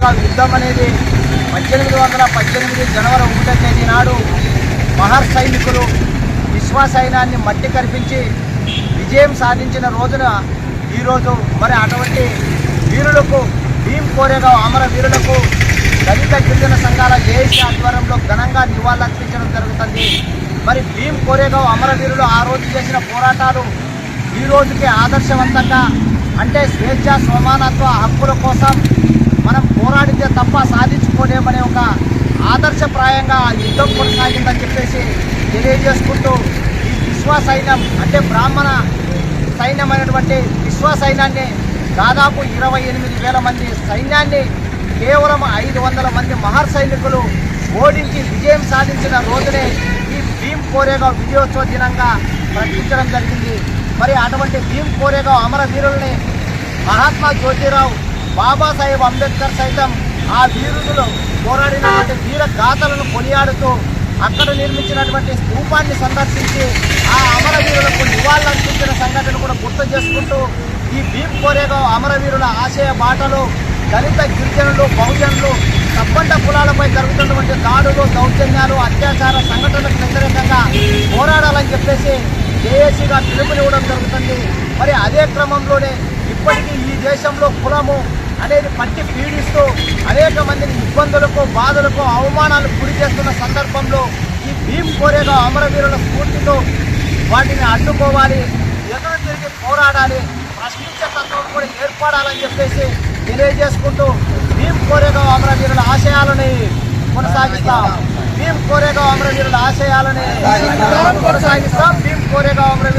యుద్ధం అనేది పద్దెనిమిది వందల పద్దెనిమిది జనవరి ఒకటో తేదీ నాడు మహర్ సైనికులు విశ్వ సైన్యాన్ని మట్టి కరిపించి విజయం సాధించిన రోజున ఈరోజు మరి అటువంటి వీరులకు భీం కోరేగావ్ అమర వీరులకు దళిత గిరిజన సంఘాల జేఏసీ ఆధ్వర్యంలో ఘనంగా నివాళులర్పించడం జరుగుతుంది. మరి భీం కోరేగావ్ అమరవీరులు ఆ రోజు చేసిన పోరాటాలు ఈ రోజుకి ఆదర్శవంతంగా అంటే స్వేచ్ఛ సమానత్వ హక్కుల కోసం మనం పోరాడితే తప్ప సాధించుకోలేమనే ఒక ఆదర్శప్రాయంగా ఆ యుద్ధం కొనసాగిందని చెప్పేసి తెలియజేసుకుంటూ ఈ విశ్వ సైన్యం అంటే బ్రాహ్మణ సైన్యమైనటువంటి విశ్వ సైన్యాన్ని దాదాపు ఇరవై ఎనిమిది వేల మంది సైన్యాన్ని కేవలం ఐదు వందల మంది మహర్ సైనికులు ఓడించి విజయం సాధించిన రోజునే ఈ భీమ్ కోరేగావ్ విజయోత్సవ దినంగా ప్రకటించడం జరిగింది. మరి అటువంటి భీమ్ కోరేగావ్ అమరవీరుల్ని మహాత్మా జ్యోతిరావు బాబాసాహెబ్ అంబేద్కర్ సైతం ఆ వీరులు పోరాడినటువంటి వీర గాథలను కొనియాడుతూ అక్కడ నిర్మించినటువంటి స్థూపాన్ని సందర్శించి ఆ అమరవీరులకు నివాళులర్పించిన సంఘటన కూడా గుర్తు చేసుకుంటూ ఈ భీమ్ కోరేగావ్ అమరవీరుల ఆశయ బాటలు దళిత గిరిజనులు బహుజనులు తప్పంట కులాలపై జరుగుతున్నటువంటి దాడులు దౌర్జన్యాలు అత్యాచార సంఘటనలకు వ్యతిరేకంగా పోరాడాలని చెప్పేసి జేఏసీగా పిలుపునివ్వడం జరుగుతుంది. మరి అదే క్రమంలోనే ఇప్పటికీ ఈ దేశంలో కులము అనేది పట్టి పీడిస్తూ అనేక మందిని ఇబ్బందులకు బాధలకు అవమానాలకు గురి చేస్తున్న సందర్భంలో ఈ భీమ్ కోరేగా అమరవీరుల స్ఫూర్తితో వాటిని అడ్డుకోవాలి ఎదురు తిరిగి పోరాడాలి ప్రశ్నించే తత్వం కూడా ఏర్పడాలని చెప్పేసి తెలియజేసుకుంటూ భీమ్ కోరేగా అమరవీరుల ఆశయాలని కొనసాగిస్తాం. భీమ్ కోరేగా అమరవీరుల ఆశయాలని కొనసాగిస్తాం. భీమ్ కోరేగా ఆశయాలని